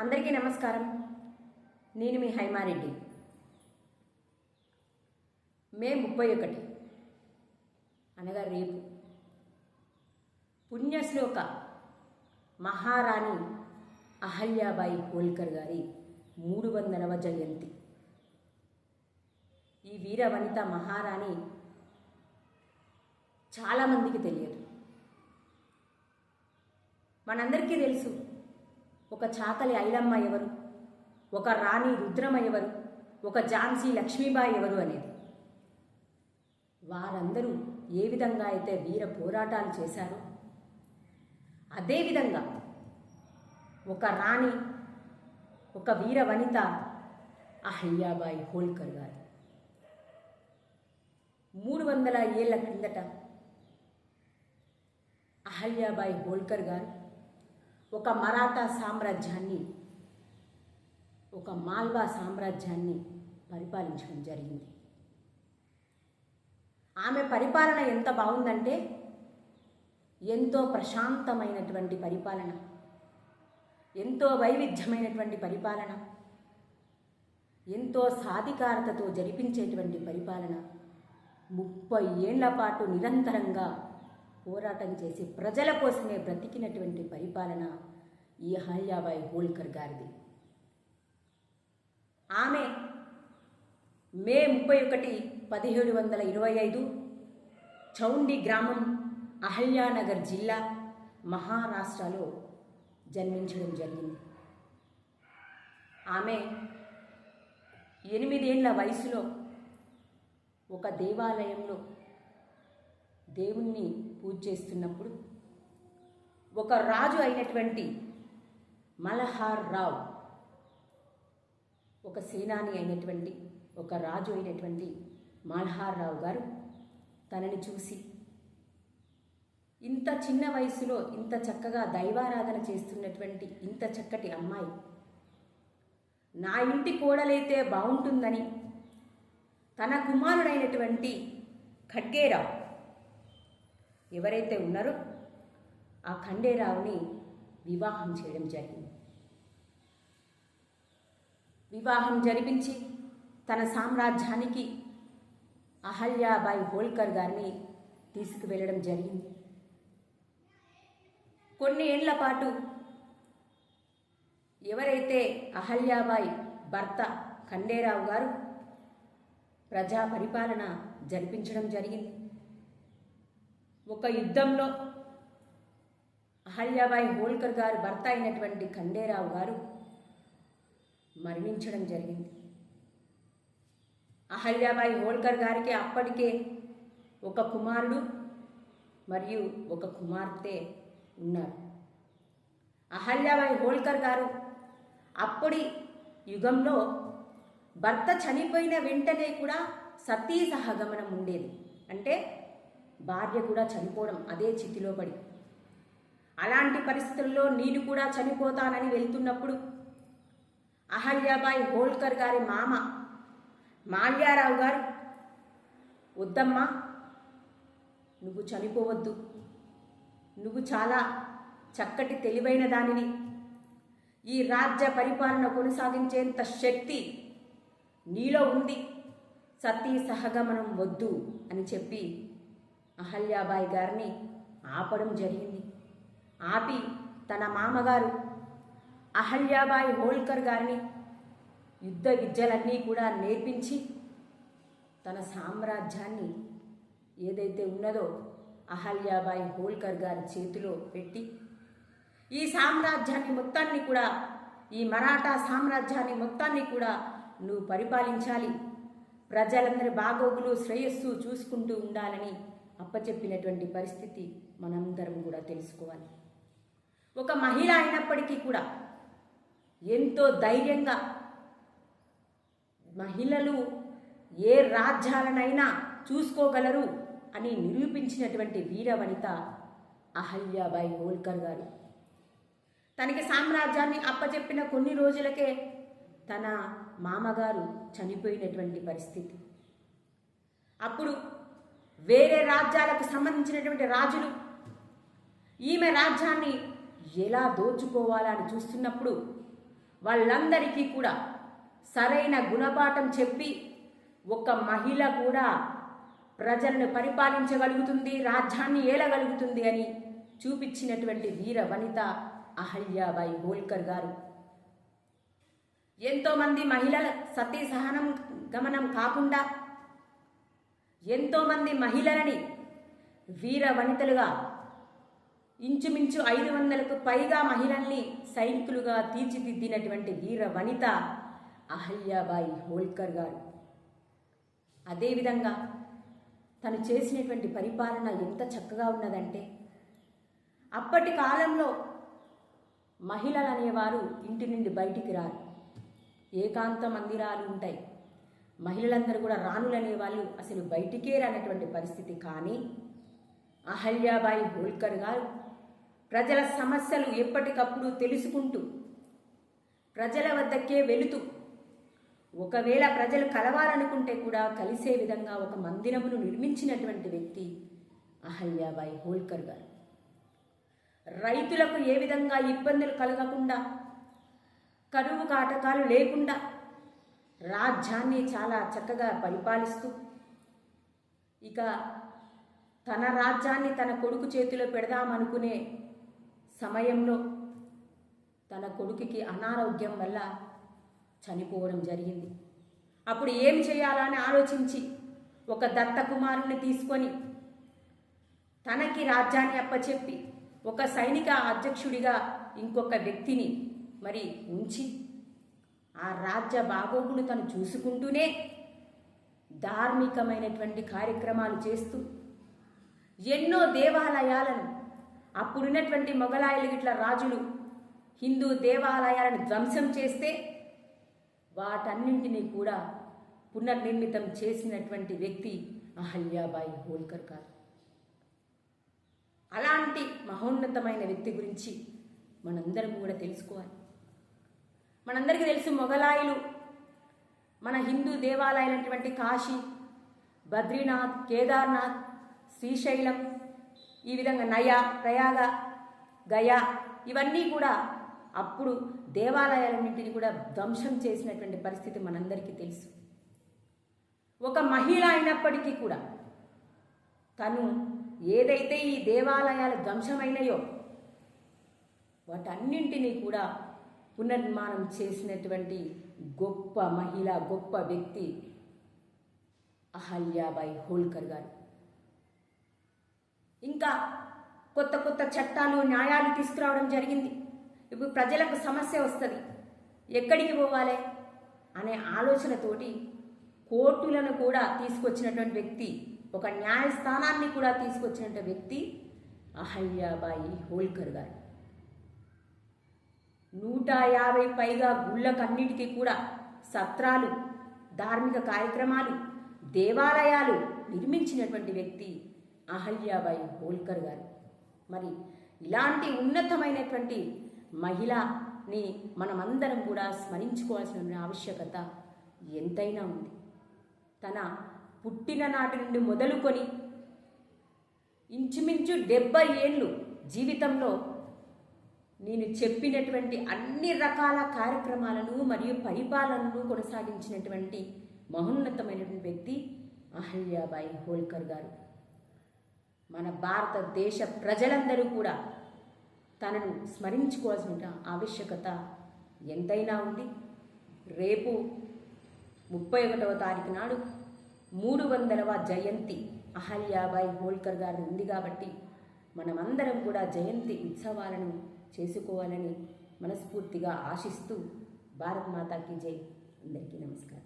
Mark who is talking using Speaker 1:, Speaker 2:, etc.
Speaker 1: అందరికీ నమస్కారం. నేను మీ హైమారెడ్డి. మే ముప్పై ఒకటి. అనగా రేపు. పుణ్యశ్లోక మహారాణి అహల్యాబాయి హోల్కర్ గారి మూడు వందలవ జయంతి. ఈ వీర వనిత మహారాణి చాలామందికి తెలియదు. మనందరికీ తెలుసు ఒక చాకలి ఐలమ్మ ఎవరు? ఒక రాణి రుద్రమ ఎవరు? ఒక ఝాన్సీ లక్ష్మీబాయి ఎవరు అనేది? వారందరూ ఏ విధంగా అయితే వీర పోరాటాలు చేశారో అదేవిధంగా ఒక రాణి ఒక వీర వనిత అహల్యాబాయి హోల్కర్ గారు. మూడు వందల ఏళ్ళ క్రిందట అహల్యాబాయి హోల్కర్ గారు ఒక మరాఠా సామ్రాజ్యాన్ని ఒక మాల్వా సామ్రాజ్యాన్ని పరిపాలించడం జరిగింది. ఆమె పరిపాలన ఎంత బాగుందంటే ఎంతో ప్రశాంతమైనటువంటి పరిపాలన ఎంతో వైవిధ్యమైనటువంటి పరిపాలన ఎంతో సాధికారతతో జరిపించేటువంటి పరిపాలన ముప్పై ఏళ్ళ పాటు నిరంతరంగా పోరాటం చేసి ప్రజల కోసమే బ్రతికినటువంటి పరిపాలన ఈ అహల్యాబాయి హోల్కర్ గారిది. ఆమె మే ముప్పై ఒకటి పదిహేడు వందల ఇరవై ఐదు చౌండి గ్రామం అహల్యానగర్ జిల్లా మహారాష్ట్రలో జన్మించడం జరిగింది. ఆమె ఎనిమిదేళ్ళ వయసులో ఒక దేవాలయంలో దేవుణ్ణి పూజ చేస్తున్నప్పుడు ఒక రాజు అయినటువంటి మలహార్ రావు ఒక సేనాని అయినటువంటి ఒక రాజు అయినటువంటి మల్హార్ రావు గారు తనని చూసి ఇంత చిన్న వయసులో ఇంత చక్కగా దైవారాధన చేస్తున్నటువంటి ఇంత చక్కటి అమ్మాయి నా ఇంటి కోడలైతే బాగుంటుందని తన కుమారుడైనటువంటి ఖడ్గేరావు ఎవరైతే ఉన్నారో ఆ ఖండేరావుని వివాహం చేయడం జరిగింది. వివాహం జరిపించి తన సామ్రాజ్యానికి అహల్యాబాయి హోల్కర్ గారిని తీసుకువెళ్ళడం జరిగింది. కొన్ని ఏళ్ళ పాటు ఎవరైతే అహల్యాబాయి భర్త ఖండేరావు గారు ప్రజా పరిపాలన జరిపించడం జరిగింది. ఒక యుద్ధంలో అహల్యాబాయి హోల్కర్ గారు భర్త అయినటువంటి ఖండేరావు గారు మరణించడం జరిగింది. అహల్యాబాయి హోల్కర్ గారికి అప్పటికే ఒక కుమారుడు మరియు ఒక కుమార్తె ఉన్నారు. అహల్యాబాయి హోల్కర్ గారు అప్పటి యుగంలో భర్త చనిపోయిన వెంటనే కూడా సతీ సహగమనం ఉండేది. అంటే భార్య కూడా చనిపోవడం అదే చితిలో పడి. అలాంటి పరిస్థితుల్లో నేను కూడా చనిపోతానని వెళ్తున్నప్పుడు అహల్యాబాయి హోల్కర్ గారి మామ మాల్యారావు గారు వద్దమ్మా నువ్వు చనిపోవద్దు. నువ్వు చాలా చక్కటి తెలివైన దానిని ఈ రాజ్య పరిపాలన కొనసాగించేంత శక్తి నీలో ఉంది. సతీ సహగమనం వద్దు అని చెప్పి అహల్యాబాయి గారిని ఆపడం జరిగింది. ఆపి తన మామగారు అహల్యాబాయి హోల్కర్ గారిని యుద్ధ విద్యలన్నీ కూడా నేర్పించి తన సామ్రాజ్యాన్ని ఏదైతే ఉన్నదో అహల్యాబాయి హోల్కర్ గారి చేతిలో పెట్టి ఈ సామ్రాజ్యాన్ని మొత్తాన్ని కూడా ఈ మరాఠా సామ్రాజ్యాన్ని మొత్తాన్ని కూడా నువ్వు పరిపాలించాలి. ప్రజలందరి బాగోగులు శ్రేయస్సు చూసుకుంటూ ఉండాలని అప్పచెప్పినటువంటి పరిస్థితి మనందరం కూడా తెలుసుకోవాలి. ఒక మహిళ అయినప్పటికీ కూడా ఎంతో ధైర్యంగా మహిళలు ఏ రాజ్యాలనైనా చూసుకోగలరు అని నిరూపించినటువంటి వీర వనిత అహల్యాబాయి హోల్కర్ గారు. తనకి సామ్రాజ్యాన్ని అప్పచెప్పిన కొన్ని రోజులకే తన మామగారు చనిపోయినటువంటి పరిస్థితి. అప్పుడు వేరే రాజ్యాలకు సంబంధించినటువంటి రాజులు. ఈమె రాజ్యాన్ని ఎలా దోచుకోవాలని చూస్తున్నప్పుడు వాళ్ళందరికీ కూడా సరైన గుణపాఠం చెప్పి ఒక మహిళ కూడా ప్రజలను పరిపాలించగలుగుతుంది రాజ్యాన్ని ఏలగలుగుతుంది అని చూపించినటువంటి వీర వనిత అహల్యాబాయి హోల్కర్ గారు. ఎంతోమంది మహిళల సతీ సహనం గమనం కాకుండా ఎంతోమంది మహిళలని వీర వనితలుగా ఇంచుమించు ఐదు వందలకు పైగా మహిళల్ని సైనికులుగా తీర్చిదిద్దినటువంటి వీర వనిత అహల్యాబాయి హోల్కర్ గారు. అదేవిధంగా తను చేసినటువంటి పరిపాలన ఎంత చక్కగా ఉన్నదంటే అప్పటి కాలంలో మహిళలు అనేవారు ఇంటి నుండి బయటికి రారు. ఏకాంత మందిరాలు ఉంటాయి. మహిళలందరూ కూడా రాణులు వాళ్ళు అసలు బయటికే రానటువంటి పరిస్థితి. కానీ అహల్యాబాయి హోల్కర్ గారు ప్రజల సమస్యలు ఎప్పటికప్పుడు తెలుసుకుంటూ ప్రజల వద్దకే వెళుతూ ఒకవేళ ప్రజలు కలవాలనుకుంటే కూడా కలిసే విధంగా ఒక మందిరమును నిర్మించినటువంటి వ్యక్తి అహల్యాబాయి హోల్కర్ గారు. రైతులకు ఏ విధంగా ఇబ్బందులు కలగకుండా కరువు కాటకాలు లేకుండా రాజ్యాన్ని చాలా చక్కగా పరిపాలిస్తూ ఇక తన రాజ్యాన్ని తన కొడుకు చేతిలో పెడదామనుకునే సమయంలో తన కొడుకుకి అనారోగ్యం వల్ల చనిపోవడం జరిగింది. అప్పుడు ఏం చేయాలని ఆలోచించి ఒక దత్త కుమారుని తీసుకొని తనకి రాజ్యాన్ని అప్పచెప్పి ఒక సైనిక అధ్యక్షుడిగా ఇంకొక వ్యక్తిని మరి ఉంచి ఆ రాజ్య బాగోగులు తను చూసుకుంటూనే ధార్మికమైనటువంటి కార్యక్రమాలు చేస్తూ ఎన్నో దేవాలయాలను అప్పుడున్నటువంటి మొఘలాయలు గిట్ల రాజులు హిందూ దేవాలయాలను ధ్వంసం చేస్తే వాటన్నింటినీ కూడా పునర్నిర్మితం చేసినటువంటి వ్యక్తి అహల్యాబాయి హోల్కర్ గారు. అలాంటి మహోన్నతమైన వ్యక్తి గురించి మనందరం కూడా తెలుసుకోవాలి. మనందరికీ తెలుసు మొఘలాయిలు మన హిందూ దేవాలయాలైనటువంటి కాశీ బద్రీనాథ్ కేదార్నాథ్ శ్రీశైలం ఈ విధంగా నయా ప్రయాగ గయా ఇవన్నీ కూడా అప్పుడు దేవాలయాలన్నింటినీ కూడా ధ్వంసం చేసినటువంటి పరిస్థితి మనందరికీ తెలుసు. ఒక మహిళ అయినప్పటికీ కూడా తను ఏదైతే ఈ దేవాలయాలు ధ్వంసమైనయో వాటన్నింటినీ కూడా పునర్నిర్మాణం చేసినటువంటి గొప్ప మహిళ గొప్ప వ్యక్తి అహల్యాబాయి హోల్కర్ గారు. ఇంకా కొత్త కొత్త చట్టాలు న్యాయాలు తీసుకురావడం జరిగింది. ఇప్పుడు ప్రజలకు సమస్య వస్తుంది. ఎక్కడికి పోవాలి అనే ఆలోచనతోటి కోర్టులను కూడా తీసుకొచ్చినటువంటి వ్యక్తి ఒక న్యాయస్థానాన్ని కూడా తీసుకొచ్చినటువంటి వ్యక్తి అహల్యాబాయి హోల్కర్ గారు. నూట యాభై పైగా గుళ్ళకన్నిటికీ కూడా సత్రాలు ధార్మిక కార్యక్రమాలు దేవాలయాలు నిర్మించినటువంటి వ్యక్తి అహల్యాబాయి హోల్కర్ గారు. మరి ఇలాంటి ఉన్నతమైనటువంటి మహిళని మనమందరం కూడా స్మరించుకోవాల్సిన ఆవశ్యకత ఎంతైనా ఉంది. తన పుట్టిన నాటి నుండి మొదలుకొని ఇంచుమించు డెబ్బై ఏళ్ళు జీవితంలో నేను చెప్పినటువంటి అన్ని రకాల కార్యక్రమాలను మరియు పరిపాలనను కొనసాగించినటువంటి మహోన్నతమైనటువంటి వ్యక్తి అహల్యాబాయి హోల్కర్ గారు. మన భారతదేశ ప్రజలందరూ కూడా తనను స్మరించుకోవాల్సిన ఆవశ్యకత ఎంతైనా ఉంది. రేపు ముప్పై ఒకటవ తారీఖు నాడు మూడు వందలవ జయంతి అహల్యాబాయి హోల్కర్ గారు ఉంది కాబట్టి మనమందరం కూడా జయంతి ఉత్సవాలను చేసుకోవాలని మనస్ఫూర్తిగా ఆశిస్తూ భారత్ మాతాకి జై. అందరికీ నమస్కారం.